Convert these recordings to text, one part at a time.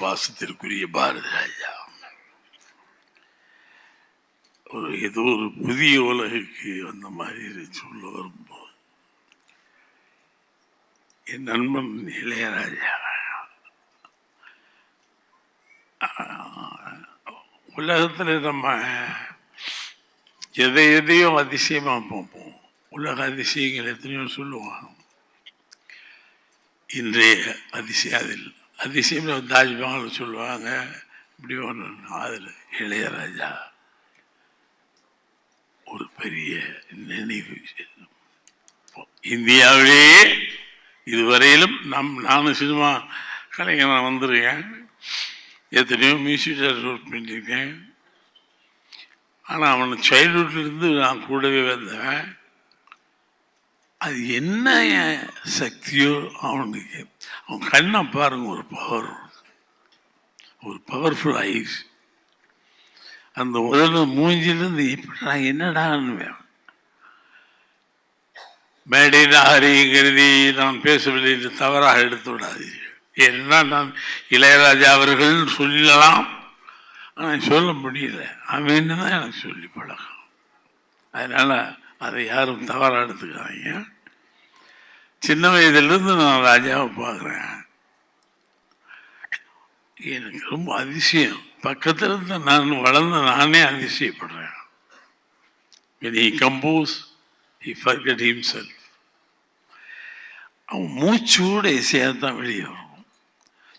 பாசத்திற்குரிய பாரதி ராஜா ஒரு ஏதோ ஒரு புதிய உலகுக்கு வந்த மாதிரி சொல்ல வரும்போது என் நண்பன் இளையராஜா உலகத்தில் நம்ம எதை எதையோ அதிசயமாக பார்ப்போம். உலக அதிசயங்கள் எத்தனையோ சொல்லுவாங்க. இன்றைய அதிசயம் அதில் அதிசயம் தாஜ்மஹால் சொல்லுவாங்க. இப்படி ஒன்று அதில் இளையராஜா ஒரு பெரிய நினைவு. இந்தியாவிலேயே இதுவரையிலும் நம் நானும் சினிமா கலைஞனாக வந்திருக்கேன். எத்தனையோ மியூசிக் ஒர்க் பண்ணியிருக்கேன். ஆனால் அவன் சைல்ட்ஹுட்லேருந்து நான் கூடவே வந்தேன் அது என்ன சக்தியோ அவனுக்கு. அவன் கண்ணை பாருங்க ஒரு பவர் ஒரு பவர்ஃபுல் ஐஸ் அந்த முதல்ல மூஞ்சிலிருந்து இப்படா என்னடான்னு மேடையில் ஹரிங்கிறதி நான் பேசவில்லை என்று தவறாக எடுத்து விடாதீர்கள். ஏன்னா நான் இளையராஜா அவர்கள் சொல்லலாம். ஆனால் சொல்ல முடியல. அவன் தான் எனக்கு சொல்லி பழகம். அதனால் அதை யாரும் தவறாக எடுத்துக்காதீங்க சின்ன வயதிலிருந்து நான் ராஜாவை பார்க்குறேன். எனக்கு ரொம்ப அதிசயம். பக்கத்தில் இருந்து நான் வளர்ந்த நானே அதிசயப்படுறேன். He compose he forget forget அவன் மூச்சோட இசையாக தான் வெளியே வரும்.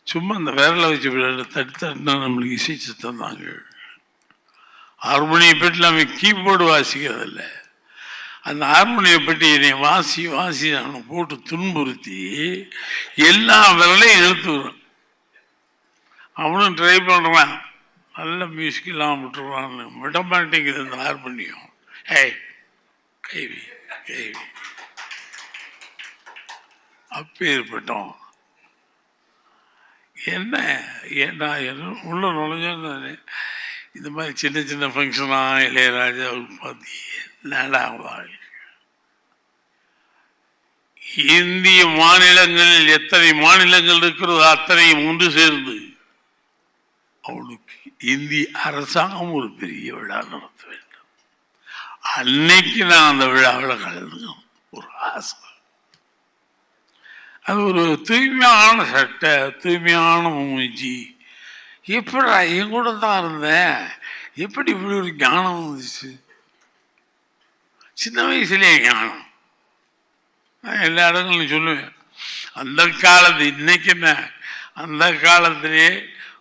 சும்மா அந்த விரலை வச்சு விளையாட தட்டு தட்டுனா நம்மளுக்கு இசை சத்தம் தாங்க. ஹார்மோனியை பெட்டில் நம்ம கீபோர்டு வாசிக்கிறதில்ல. அந்த அரண்மனையை பற்றி என்னை வாசி வாசி அவனை போட்டு துன்புறுத்தி எல்லா விரலையும் வரும் அவனும் ட்ரை பண்ணுறான் நல்ல மியூசிக் இல்லாமல் விட்டுருவான்னு விட மாட்டேங்குது இந்த ஹார்மோனியம் ஏய் கைவி கைவி. அப்பேற்பட்டோம் என்ன? ஏண்டா என்ன? உள்ள நுழைஞ்சோன்னு இந்த மாதிரி சின்ன சின்ன ஃபங்க்ஷனாக இளையராஜா பார்த்து என்னடா இந்திய மாநிலங்களில் எத்தனை மாநிலங்கள் இருக்கிறதோ அத்தனையும் ஒன்று சேர்ந்து அவளுக்கு இந்திய அரசாங்கம் ஒரு பெரிய விழா நடத்த வேண்டும். அன்னைக்கு நான் அந்த விழாவில் கலந்துக்கணும் ஒரு ஆசை அது ஒரு தூய்மையான சட்டை தூய்மையான மூஞ்சி. எப்படா என் கூட தான் இருந்தேன்? எப்படி இப்படி ஒரு ஞானம் வந்துச்சு? சின்ன வயசுலேயே ஞானம் நான் எல்லா இடங்களும் சொல்லுவேன் அந்த காலத்து இன்னைக்குமே அந்த காலத்திலேயே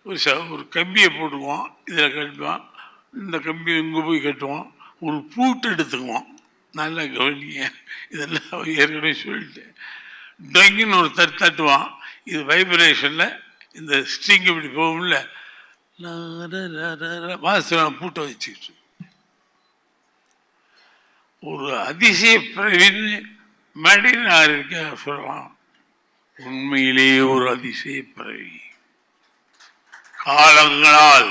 ஒரு ச ஒரு கம்பியை போட்டுக்குவோம் இதில் கட்டுவோம் இந்த கம்பியை இங்கே போய் கட்டுவோம் ஒரு பூட்டு எடுத்துக்குவோம் நல்லா கவனிங்க இதெல்லாம் ஏற்கனவே சொல்லிட்டேன் டொங்கின்னு ஒரு தட்டு தட்டுவான் இது வைப்ரேஷனில் இந்த ஸ்ட்ரிங் இப்படி போகும்ல வாசம் பூட்டை வச்சுக்கிட்டு ஒரு அதிசய பிறவின்னு மடினார் இருக்க சொல்லலாம் உண்மையிலேயே ஒரு அதிசய பிறவி காலங்களால்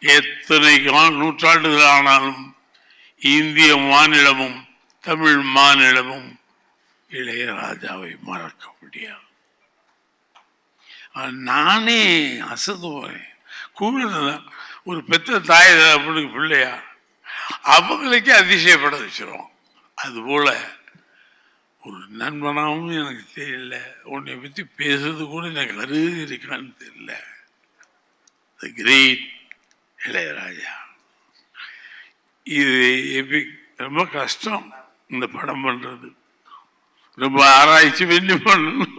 எத்தனை நூற்றாண்டுகள் ஆனாலும் இந்திய மாநிலமும் தமிழ் மாநிலமும் இளையராஜாவை மறக்க முடியாது. நானே அசந்து போறேன் கூட ஒரு பெத்த தாய் அப்படி பிள்ளையா அவங்களுக்கே அதிசயப்பட வச்சிரும் அதுபோல ஒரு நண்பனாகவும் எனக்கு தெரியல. உன்னை பற்றி பேசுறது கூட எனக்கு அருகே இருக்கான்னு தெரியல. The great Ilaiyaraaja. இது எப்படி ரொம்ப கஷ்டம் இந்த படம் பண்ணுறது ரொம்ப ஆராய்ச்சி பண்ணி பண்ணணும்.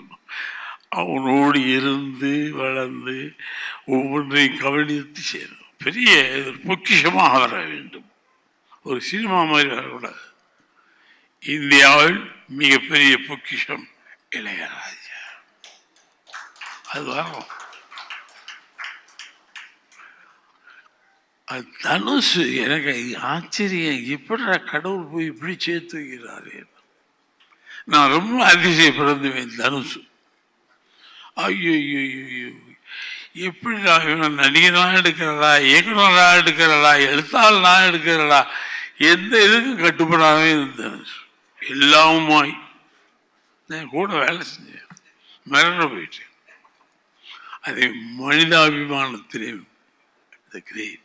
அவனோடு இருந்து வளர்ந்து ஒவ்வொன்றையும் கவனித்து செய்யணும் பெரிய பொக்கிஷமாக வர வேண்டும். ஒரு சினிமா மாதிரி வரக்கூடாது. இந்தியாவில் மிகப்பெரிய பொக்கிஷம் இளையராஜா. அது வரும் அது தனுஷ் எனக்கு ஆச்சரியம். எப்படி கடவுள் போய் இப்படி சேர்த்து வைக்கிறாரு நான் ரொம்ப அதிசயப்படுத்துவேன் தனுஷ் ஐயோ ஐயோ எப்படி நான் இவன் நடிகனாக எடுக்கிறடா இயக்குனராக எடுக்கிறடா எழுத்தாளனாக எடுக்கிறடா எந்த இதுக்கும் கட்டுப்படாமே தனுஷ் எல்லாமுமாய். நான் கூட வேலை செஞ்சேன். மிரண்டு போயிட்டேன். அதை மனிதாபிமானத்திலே the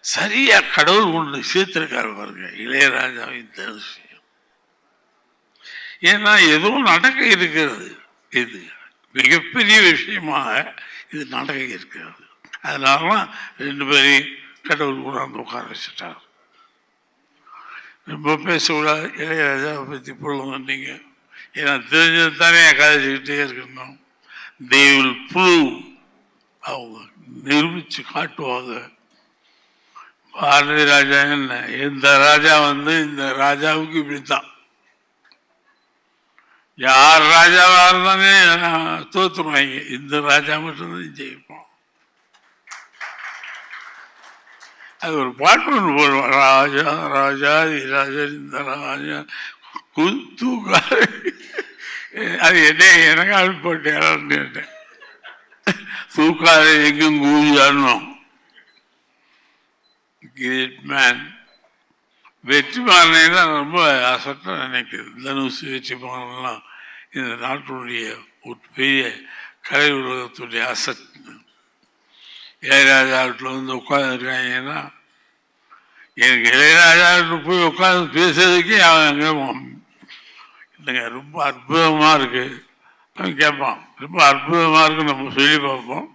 சரியா கடவுள் ஒன்று சேர்த்திருக்காரு பாருங்க இளையராஜாவின் தனுஷ் ஏன்னா ஏதோ நடக்க இருக்கிறது. இது மிகப்பெரிய விஷயமாக இது நடக்க இருக்கிறது. அதனால ரெண்டு பேரையும் கடவுள் கொண்டாந்து உட்கார வச்சுட்டார் ரொம்ப பேசக்கூடாது இளையராஜாவை பற்றி பொழுது நீங்கள் ஏன்னா தெரிஞ்சது தானே கதைச்சிக்கிட்டே இருக்கணும். தேவில் புழு அவங்க நிரூபித்து காட்டுவாங்க. பாரதி ராஜா என்ன? இந்த ராஜா வந்து இந்த ராஜாவுக்கு இப்படித்தான். யார் ராஜாவாக இருந்தாலும் தோற்றுருவாங்க இந்த ராஜா மட்டும்தான் ஜெயிப்போம். அது ஒரு பாட்டு ஒன்று போடுவோம் ராஜா ராஜா ராஜா இந்த ராஜா குத்துக்கார. அது என்ன எனக்கு அது போட்டேன் கேட்டேன். தூக்காத எங்கும் கூஞ்சாடணும் கிரேட் மேன் வெற்றிமாறனை தான் ரொம்ப அசட்டாக நினைக்கிறது தனுஷ் வெற்றிமாறன்லாம் இந்த நாட்டினுடைய ஒரு பெரிய கலை உலகத்துடைய அசட் இளையராஜா வீட்டில் வந்து உட்காந்துருக்காங்கன்னா எனக்கு இளையராஜா வீட்டில் போய் உட்காந்து பேசுறதுக்கே அவன் அங்கே இல்லைங்க ரொம்ப அற்புதமாக இருக்குது அவன் கேட்பான் ரொம்ப அற்புதமாக இருக்கு நம்ம சொல்லி பார்ப்போம்.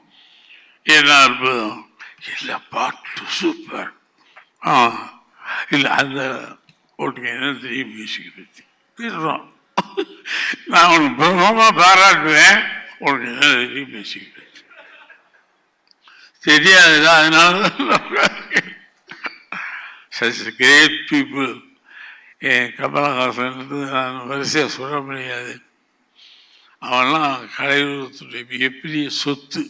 என்ன அற்புதம்? இல்லை பாட்டு சூப்பர் ஆ இல்லை அந்த ஓட்டுங்க என்ன தெரியும் மியூசிக் பற்றி பேசுகிறோம் நான் உனக்கு பிரமமாக பாராட்டுவேன் உனக்கு என்ன தெரியும் மியூசிக் பற்றி தெரியாதுதான் அதனால சச் கிரேட் பீப்புள் என் கமலஹாசன் நான் வரிசையாக சொல்ல முடியாது. அவன்லாம் கலையுலகத்துடைய மிகப்பெரிய சொத்து.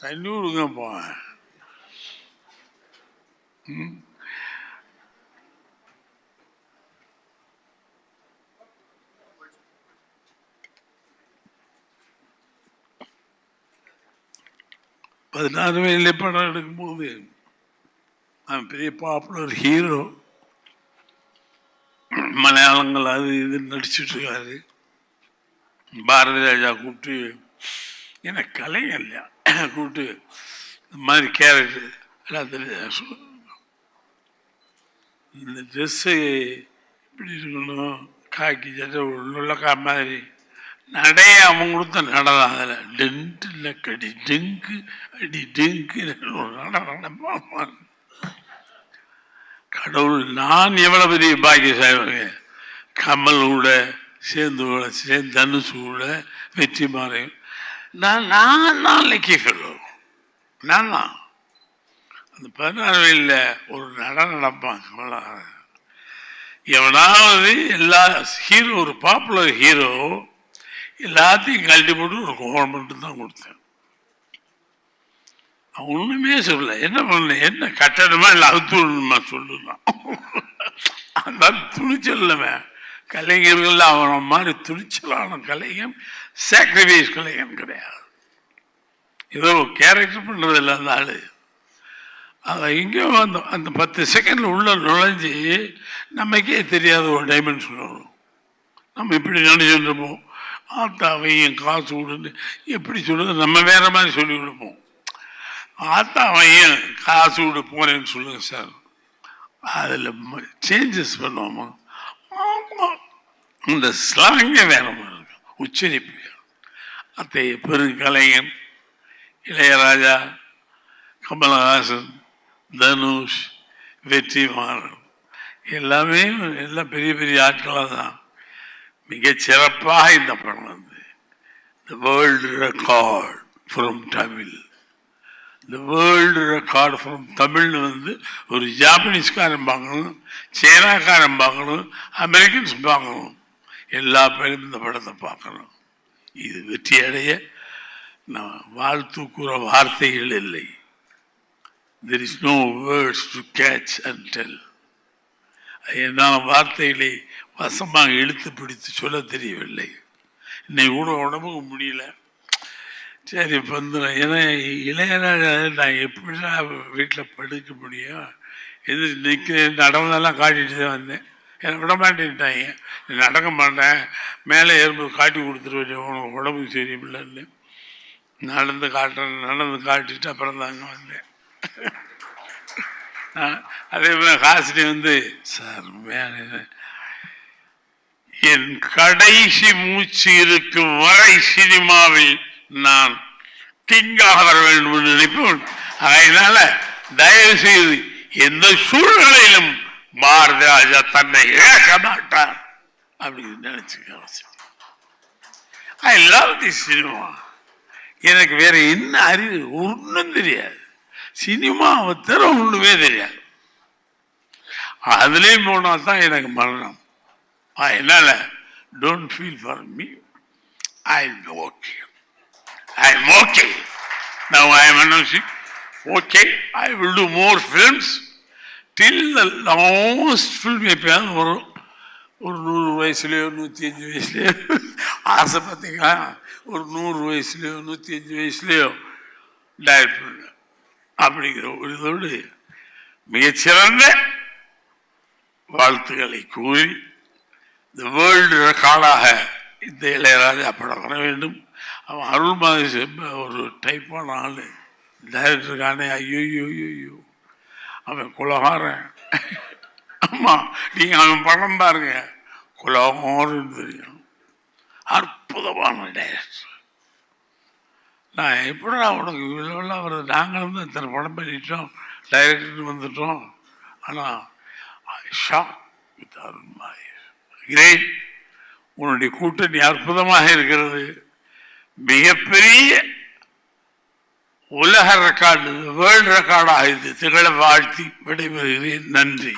தண்ணி விடுங்க போவேன் பதினாறு வயதிலே படம் எடுக்கும்போது அவன் பெரிய பாப்புலர் ஹீரோ மலையாளங்கள் அது இது நடிச்சிட்டு இருக்காரு. பாரதி ராஜா கூப்பிட்டு எனக்கு கலைஞர் இல்லையா கூப்பிட்டு இந்த மாதிரி கேரக்டர் எல்லாத்தையும் இந்த ட்ரெஸ்ஸு இப்படி இருக்கணும்? காக்கி சட்டை உள்ளக்கா மாதிரி நடைய அவன் கொடுத்த நடனம் அதில். டென்ட் கடி டெங்கு அடி டெங்கு நட நடப்பான் கடவுள் நான் எவ்வளவு பெரிய பாக்கியசாலிங்க கமல் கூட சேர்ந்து கூட சேர்ந்து தனுசு கூட வெற்றி மாறி. நான் நான் தான் லக்கி ஃபெல்லோ நான் தான் அந்த பதினாறு ஒரு நடம் நடப்பான் கமலா எவனாவது எல்லா ஹீரோ ஒரு பாப்புலர் ஹீரோ எல்லாத்தையும் கழட்டி போட்டு ஒரு கோவம் மட்டும் தான் கொடுத்தேன். அவன் ஒன்றுமே சொல்லல. என்ன பண்ணல? என்ன கட்டணமா இல்லை அவுத்துணுமா விடணுமா அந்த துணிச்சல்லவன் கலைஞர்கள் அவன. மாதிரி துணிச்சலான கலைஞன் சாக்ரிஃபைஸ் கலைஞன் கிடையாது. ஏதோ கேரக்டர் பண்ணுறது இல்லை அந்த ஆள். அதை எங்கேயோ அந்த அந்த பத்து செகண்டில் உள்ள நுழைஞ்சு நமக்கே தெரியாத ஒரு டைமென்ஷன் வரும். நம்ம இப்படி நினைச்சுட்டு இருப்போம். ஆத்தாவையும் காசு கொடுன்னு எப்படி சொல்கிறது நம்ம வேற மாதிரி சொல்லி கொடுப்போம். ஆத்தாவையும் காசு கொடு போறேன்னு சொல்லுங்க சார். அதில் சேஞ்சஸ் பண்ணுவோமா? இந்த ஸ்லாங்கே வேற மாதிரி இருக்கும் உச்சரிப்பு. அத்தைய பெருங்கலைஞன் இளையராஜா கமலஹாசன் தனுஷ் வெற்றிமாறன். எல்லாமே எல்லாம் பெரிய பெரிய ஆட்களாக தான் மிக சிறப்பாக இந்த படம் வந்து the world record from Tamil the world record from தமிழ்னு வந்து ஒரு ஜாப்பனீஸ்காரன் பார்க்கணும் சீனாக்காரன் பார்க்கணும் அமெரிக்கன்ஸ் பார்க்கணும். எல்லா பேரும் இந்த படத்தை பார்க்கணும். இது வெற்றி அடைய நான் வாழ்த்து கூற வார்த்தைகள் இல்லை. There is no words to catch and tell என்னால் வார்த்தைகளை வசமாக இழுத்து பிடித்து சொல்ல தெரியவில்லை. இன்னைக்கு கூட உடம்புக்கு முடியல. சரி இப்போ ஏன்னா இளையராஜா நான் எப்படிடா வீட்டில் படுக்க முடியும்? எது நிற்க நடந்தெல்லாம் காட்டிட்டு தான் வந்தேன். என்னை விட மாட்டேன்ட்டாங்க. நடக்க மாட்டேன். மேலே ஏறும்போது காட்டி கொடுத்துருவேன் உனக்கு உடம்புக்கு சரியில்லைன்னு. நடந்து காட்டுறேன் நடந்து காட்டிட்டு அப்புறம் தாங்க வந்தேன். அதே மாதிரி ஹாசினி வந்து சார் மேலே என் கடைசி மூச்சு இருக்கும் வரை சினிமாவில் நான் கிங்காக வர வேண்டும் என்று நினைப்பேன். அதனால தயவு செய்து எந்த சூழ்நிலையிலும் பாரதி ராஜா தன்னை இழக்க மாட்டார் அப்படின்னு நினைச்சுக்க ஐ லவ் தி சினிமா எனக்கு வேற என்ன அறிவு? ஒன்றும் தெரியாது. சினிமாவை தர ஒண்ணுமே தெரியாது. அதுலேயும் போனா தான் எனக்கு மரணம். அதனால don't feel for me I okay I am okay now I am announcing okay I will do more films till the last film எப்பயாவது வரும் ஒரு நூறு வயசுலயோ நூற்றி அஞ்சு வயசுலயோ ஆசை பார்த்தீங்களா ஒரு நூறு வயசுலயோ நூற்றி அஞ்சு வயசுலயோ டைரக்ட் பண்ண அப்படிங்கிற ஒரு இதோடு மிகச்சிறந்த வாழ்த்துக்களை கூறி இந்த வேர்ல்டு ரெக்கார்டாக இந்த இளையராஜா படம் வர வேண்டும். அவன் அருள் மாதிரி ஒரு டைப்பான ஆள். டைரக்டருக்கானே ஐயோ ஐயோ அவன் குலகாரன். ஆமாம் நீங்கள் அவன் படம் பாருங்க. குலகாரன் தெரியும். அற்புதமான டைரக்டர் நான் எப்படிடா உனக்கு இவ்வளோலாம் வருது நாங்களும் தான் இத்தனை படம் பண்ணிட்டோம். டைரக்டர் வந்துட்டோம். ஆனால் ஷாக் வித் அருண்மாய் கிரேட் உன்னுடைய கூட்டணி அற்புதமாக இருக்கிறது. மிகப்பெரிய உலக ரெக்கார்டு வேர்ல்டு ரெக்கார்டாக இது திகழ வாழ்த்தி விடைபெறுகிறேன். நன்றி.